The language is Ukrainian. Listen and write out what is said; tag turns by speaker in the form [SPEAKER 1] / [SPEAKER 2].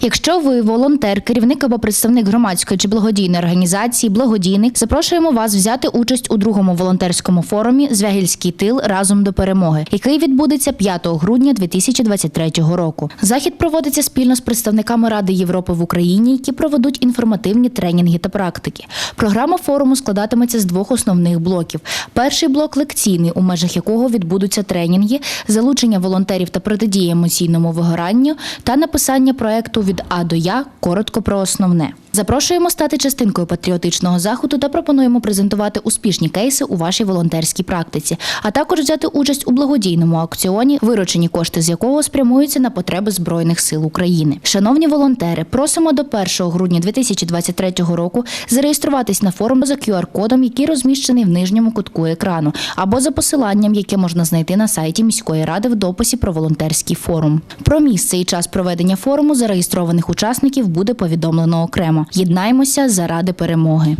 [SPEAKER 1] Якщо ви волонтер, керівник або представник громадської чи благодійної організації, благодійник, запрошуємо вас взяти участь у другому волонтерському форумі Звягільський тил разом до перемоги, який відбудеться 5 грудня 2023 року. Захід проводиться спільно з представниками Ради Європи в Україні, які проведуть інформативні тренінги та практики. Програма форуму складатиметься з двох основних блоків. Перший блок лекційний, у межах якого відбудуться тренінги, залучення волонтерів та протидія емоційному вигоранню та написання проекту від А до Я коротко про основне. Запрошуємо стати частинкою патріотичного заходу та пропонуємо презентувати успішні кейси у вашій волонтерській практиці, а також взяти участь у благодійному аукціоні, виручені кошти з якого спрямуються на потреби збройних сил України. Шановні волонтери, просимо до 1 грудня 2023 року зареєструватись на форум за QR-кодом, який розміщений в нижньому кутку екрану, або за посиланням, яке можна знайти на сайті міської ради в дописі про волонтерський форум. Про місце і час проведення форуму зареєстрованих учасників буде повідомлено окремо. Єднаймося заради перемоги.